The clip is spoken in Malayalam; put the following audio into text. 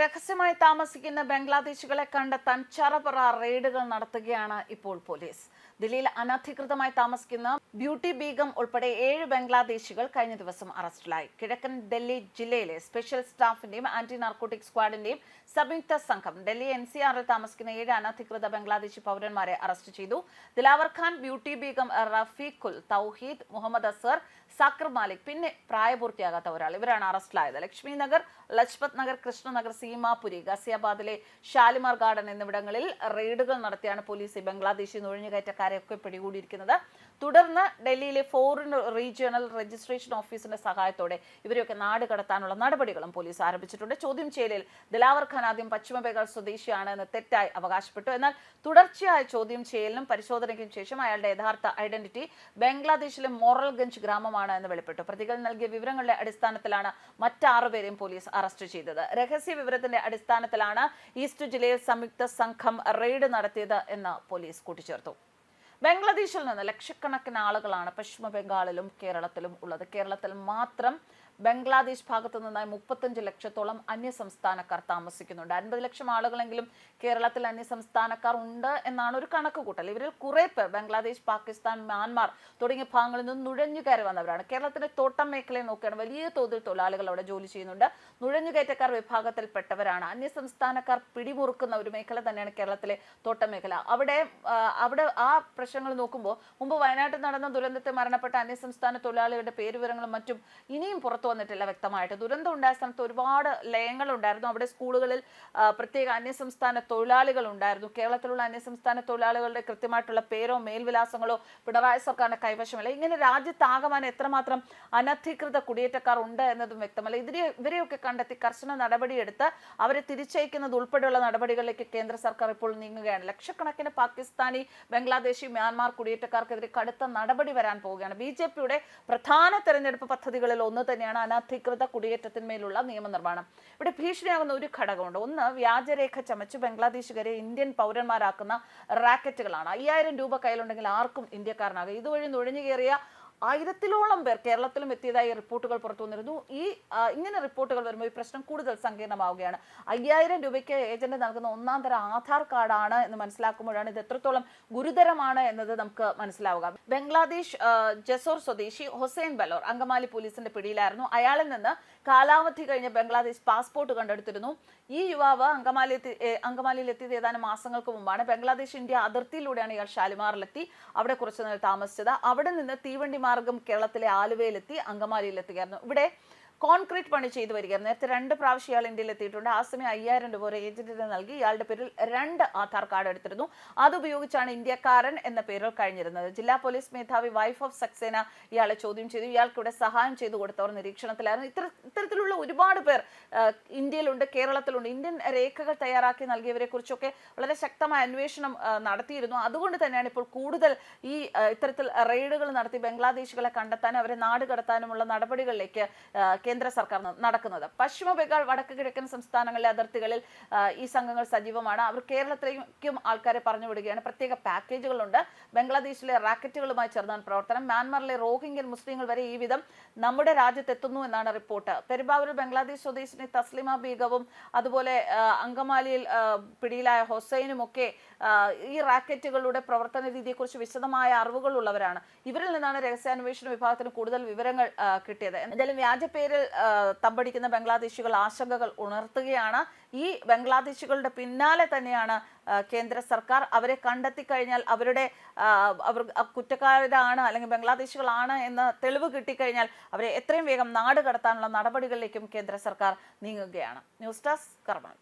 രഹസ്യമായി താമസിക്കുന്ന ബംഗ്ലാദേശികളെ കണ്ടെത്താൻ ചറപറ റെയ്ഡുകൾ നടത്തുകയാണ് ഇപ്പോൾ പോലീസ്. ദില്ലിയിൽ അനധികൃതമായി താമസിക്കുന്ന ബ്യൂട്ടി ബീഗം ഉൾപ്പെടെ ഏഴ് ബംഗ്ലാദേശികൾ കഴിഞ്ഞ ദിവസം അറസ്റ്റിലായി. കിഴക്കൻ ഡൽഹി ജില്ലയിലെ സ്പെഷ്യൽ സ്റ്റാഫിന്റെയും ആന്റി നാർക്കോട്ടിക് സ്ക്വാഡിന്റെയും സംയുക്ത സംഘം ഡൽഹി എൻ സി ആറിൽ താമസിക്കുന്ന ഏഴ് അനധികൃത ബംഗ്ലാദേശി പൗരന്മാരെ അറസ്റ്റ് ചെയ്തു. ദിലാവർ ഖാൻ ബ്യൂട്ടി ബീഗം റഫീഖുൽ തൗഹീദ് മുഹമ്മദ് അസർ സാക്കർ മാലിക് പിന്നെ പ്രായപൂർത്തിയാകാത്ത ഒരാൾ. ഇവരാണ് അറസ്റ്റിലായത്. ലക്ഷ്മി നഗർ ലജ്പത് നഗർ കൃഷ്ണനഗർ സീമാപുരി ഗസിയാബാദിലെ ഷാലിമാർ ഗാർഡൻ എന്നിവിടങ്ങളിൽ റെയ്ഡുകൾ നടത്തിയാണ് പോലീസ് ബംഗ്ലാദേശി നുഴഞ്ഞുകയറ്റക്കാരെയൊക്കെ പിടികൂടിയിരിക്കുന്നത്. തുടർന്ന് ഡൽഹിയിലെ ഫോറിൻ റീജിയണൽ രജിസ്ട്രേഷൻ ഓഫീസിന്റെ സഹായത്തോടെ ഇവരെയൊക്കെ നാട് കടത്താനുള്ള നടപടികളും പോലീസ് ആരംഭിച്ചിട്ടുണ്ട്. ചോദ്യം ചെയ്യലിൽ ദിലാവർ ഖാൻ ആദ്യം പശ്ചിമ ബംഗാൾ സ്വദേശിയാണ് എന്ന് തെറ്റായി അവകാശപ്പെട്ടു. എന്നാൽ തുടർച്ചയായ ചോദ്യം ചെയ്യലിനും പരിശോധനയ്ക്കും ശേഷം അയാളുടെ യഥാർത്ഥ ഐഡന്റിറ്റി ബംഗ്ലാദേശിലെ മോറൽഗഞ്ച് ഗ്രാമമാണ് എന്ന് വെളിപ്പെട്ടു. പ്രതികൾ നൽകിയ വിവരങ്ങളുടെ അടിസ്ഥാനത്തിലാണ് മറ്റാറുപേരെയും പോലീസ് അറസ്റ്റ് ചെയ്തത്. രഹസ്യ വിവരത്തിന്റെ അടിസ്ഥാനത്തിലാണ് ഈസ്റ്റ് ജില്ലയിൽ സംയുക്ത സംഘം റെയ്ഡ് നടത്തിയത് എന്ന് പോലീസ് കൂട്ടിച്ചേർത്തു. ബംഗ്ലാദേശിൽ നിന്ന് ലക്ഷക്കണക്കിന് ആളുകളാണ് പശ്ചിമ ബംഗാളിലും കേരളത്തിലും ഉള്ളത്. കേരളത്തിൽ മാത്രം ബംഗ്ലാദേശ് ഭാഗത്തു നിന്നായി മുപ്പത്തഞ്ച് ലക്ഷത്തോളം അന്യസംസ്ഥാനക്കാർ താമസിക്കുന്നുണ്ട്. അൻപത് ലക്ഷം ആളുകളെങ്കിലും കേരളത്തിൽ അന്യസംസ്ഥാനക്കാർ ഉണ്ട് എന്നാണ് ഒരു കണക്ക് കൂട്ടൽ ഇവരിൽ കുറെ പേർ ബംഗ്ലാദേശ് പാകിസ്ഥാൻ മ്യാൻമാർ തുടങ്ങിയ ഭാഗങ്ങളിൽ നിന്ന് നുഴഞ്ഞു കയറി വന്നവരാണ്. കേരളത്തിന്റെ തോട്ടം മേഖലയെ നോക്കുകയാണ് വലിയ തോതിൽ തൊഴിലാളികൾ അവിടെ ജോലി ചെയ്യുന്നുണ്ട്. നുഴഞ്ഞുകയറ്റക്കാർ വിഭാഗത്തിൽപ്പെട്ടവരാണ്. അന്യസംസ്ഥാനക്കാർ പിടിമുറുക്കുന്ന ഒരു മേഖല തന്നെയാണ് കേരളത്തിലെ തോട്ടം മേഖല. അവിടെ അവിടെ ആ പ്രശ്നങ്ങൾ നോക്കുമ്പോൾ മുമ്പ് വയനാട്ടിൽ നടന്ന ദുരന്തത്തിൽ മരണപ്പെട്ട അന്യസംസ്ഥാന തൊഴിലാളികളുടെ പേരുവിവരങ്ങളും മറ്റും ഇനിയും പുറത്തു വന്നിട്ടില്ല വ്യക്തമായിട്ട്. ദുരന്തം ഉണ്ടായ സ്ഥലത്ത് ഒരുപാട് ലയങ്ങൾ ഉണ്ടായിരുന്നു. അവിടെ സ്കൂളുകളിൽ പ്രത്യേക അന്യസംസ്ഥാന തൊഴിലാളികൾ ഉണ്ടായിരുന്നു. കേരളത്തിലുള്ള അന്യസംസ്ഥാന തൊഴിലാളികളുടെ കൃത്യമായിട്ടുള്ള പേരോ മേൽവിലാസങ്ങളോ പിണറായി സർക്കാരിന്റെ കൈവശമല്ല. ഇങ്ങനെ രാജ്യത്താകമാനം എത്രമാത്രം അനധികൃത കുടിയേറ്റക്കാർ ഉണ്ട് എന്നതും വ്യക്തമല്ല. ഇതിനെ ഇവരെയൊക്കെ കണ്ടെത്തി കർശന നടപടിയെടുത്ത് അവരെ തിരിച്ചയക്കുന്നത് ഉൾപ്പെടെയുള്ള നടപടികളിലേക്ക് കേന്ദ്ര സർക്കാർ ഇപ്പോൾ നീങ്ങുകയാണ്. ലക്ഷക്കണക്കിന് പാകിസ്ഥാനി ബംഗ്ലാദേശി മ്യാൻമാർ കുടിയേറ്റക്കാർക്കെതിരെ കടുത്ത നടപടി വരാൻ പോവുകയാണ്. ബി ജെ പിയുടെ പ്രധാന തെരഞ്ഞെടുപ്പ് പദ്ധതികളിൽ ഒന്ന് തന്നെയാണ് അനധികൃത കുടിയേറ്റത്തിന്മേലുള്ള നിയമനിർമ്മാണം. ഇവിടെ ഭീഷണിയാകുന്ന ഒരു ഘടകമുണ്ട്. ഒന്ന് വ്യാജരേഖ ചമച്ച് ബംഗ്ലാദേശുകാരെ ഇന്ത്യൻ പൗരന്മാരാക്കുന്ന റാക്കറ്റുകളാണ്. അയ്യായിരം രൂപ കയ്യിലുണ്ടെങ്കിൽ ആർക്കും ഇന്ത്യക്കാരനാകും. ഇതുവഴി നുഴഞ്ഞു കയറിയ ആയിരത്തിലോളം പേർ കേരളത്തിലും എത്തിയതായി റിപ്പോർട്ടുകൾ പുറത്തു വന്നിരുന്നു. ഈ ഇങ്ങനെ റിപ്പോർട്ടുകൾ വരുമ്പോൾ ഈ പ്രശ്നം കൂടുതൽ സങ്കീർണമാവുകയാണ്. അയ്യായിരം രൂപയ്ക്ക് ഏജന്റ് നൽകുന്ന ഒന്നാം തരം ആധാർ കാർഡാണ് എന്ന് മനസ്സിലാക്കുമ്പോഴാണ് ഇത് എത്രത്തോളം ഗുരുതരമാണ് എന്നത് നമുക്ക് മനസ്സിലാവുക. ബംഗ്ലാദേശ് ജസോർ സ്വദേശി ഹുസൈൻ ബലോർ അങ്കമാലി പോലീസിന്റെ പിടിയിലായിരുന്നു. അയാളിൽ നിന്ന് കാലാവധി കഴിഞ്ഞ ബംഗ്ലാദേശ് പാസ്പോർട്ട് കണ്ടെടുത്തിരുന്നു. ഈ യുവാവ് അങ്കമാലി അങ്കമാലിയിൽ എത്തിയത് ഏതാനും മാസങ്ങൾക്ക് മുമ്പാണ്. ബംഗ്ലാദേശ് ഇന്ത്യ അതിർത്തിയിലൂടെയാണ് ഇയാൾ ഷാലിമാറിലെത്തി. അവിടെ കുറച്ചു നേരം താമസിച്ചത്. അവിടെ നിന്ന് തീവണ്ടി മാർഗം കേരളത്തിലെ ആലുവയിലെത്തി അങ്കമാലിയിൽ എത്തുകയായിരുന്നു ഇവിടെ കോൺക്രീറ്റ് പണി ചെയ്തു വരികയാണ്. നേരത്തെ രണ്ട് പ്രാവശ്യം ഇയാൾ ഇന്ത്യയിൽ എത്തിയിട്ടുണ്ട്. ആ സമയം അയ്യായിരം രൂപ ഒരു ഏജന്റിന് നൽകി ഇയാളുടെ പേരിൽ രണ്ട് ആധാർ കാർഡ് എടുത്തിരുന്നു. അതുപയോഗിച്ചാണ് ഇന്ത്യക്കാരൻ എന്ന പേരിൽ കഴിഞ്ഞിരുന്നത്. ജില്ലാ പോലീസ് മേധാവി വൈഫ് ഓഫ് സക്സേന ഇയാളെ ചോദ്യം ചെയ്തു. ഇയാൾക്ക് ഇവിടെ സഹായം ചെയ്തു കൊടുത്തവർ നിരീക്ഷണത്തിലായിരുന്നു. ഇത്ര ഇത്തരത്തിലുള്ള ഒരുപാട് പേർ ഇന്ത്യയിലുണ്ട് കേരളത്തിലുണ്ട്. ഇന്ത്യൻ രേഖകൾ തയ്യാറാക്കി നൽകിയവരെ കുറിച്ചൊക്കെ വളരെ ശക്തമായ അന്വേഷണം നടത്തിയിരുന്നു. അതുകൊണ്ട് തന്നെയാണ് ഇപ്പോൾ കൂടുതൽ ഈ ഇത്തരത്തിൽ റെയ്ഡുകൾ നടത്തി ബംഗ്ലാദേശികളെ കണ്ടെത്താനും അവരെ നാട് കടത്താനുമുള്ള നടപടികളിലേക്ക് കേന്ദ്ര സർക്കാർ നടക്കുന്നത്. പശ്ചിമ ബംഗാൾ വടക്ക് കിഴക്കൻ സംസ്ഥാനങ്ങളിലെ അതിർത്തികളിൽ ഈ സംഘങ്ങൾ സജീവമാണ്. അവർ കേരളത്തിലേക്കും ആൾക്കാരെ പറഞ്ഞു വിടുകയാണ്. പ്രത്യേക പാക്കേജുകളുണ്ട്. ബംഗ്ലാദേശിലെ റാക്കറ്റുകളുമായി ചേർന്നാണ് പ്രവർത്തനം. മ്യാൻമാറിലെ റോഹിംഗ്യൻ മുസ്ലിങ്ങൾ വരെ ഈ വിധം നമ്മുടെ രാജ്യത്തെത്തുന്നു എന്നാണ് റിപ്പോർട്ട്. പെരുമ്പാവൂർ ബംഗ്ലാദേശ് സ്വദേശിനി തസ്ലിമ ബീഗവും അതുപോലെ അങ്കമാലിയിൽ പിടിയിലായ ഹൊസൈനും ഒക്കെ ഈ റാക്കറ്റുകളുടെ പ്രവർത്തന രീതിയെക്കുറിച്ച് വിശദമായ അറിവുകളുള്ളവരാണ്. ഇവരിൽ നിന്നാണ് രഹസ്യാന്വേഷണ വിഭാഗത്തിന് കൂടുതൽ വിവരങ്ങൾ കിട്ടിയത്. എന്തായാലും വ്യാജ തമ്പടിക്കുന്ന ബംഗ്ലാദേശികൾ ആശങ്കകൾ ഉണർത്തുകയാണ്. ഈ ബംഗ്ലാദേശികളുടെ പിന്നാലെ തന്നെയാണ് കേന്ദ്ര സർക്കാർ. അവരെ കണ്ടെത്തി കഴിഞ്ഞാൽ അവരുടെ അവർ കുറ്റക്കാരാണ് അല്ലെങ്കിൽ ബംഗ്ലാദേശികളാണ് എന്ന് തെളിവ് കിട്ടിക്കഴിഞ്ഞാൽ അവരെ എത്രയും വേഗം നാട് കടത്താനുള്ള നടപടികളിലേക്കും കേന്ദ്ര സർക്കാർ നീങ്ങുകയാണ്. ന്യൂസ് ഡെസ്ക് കർമ്മ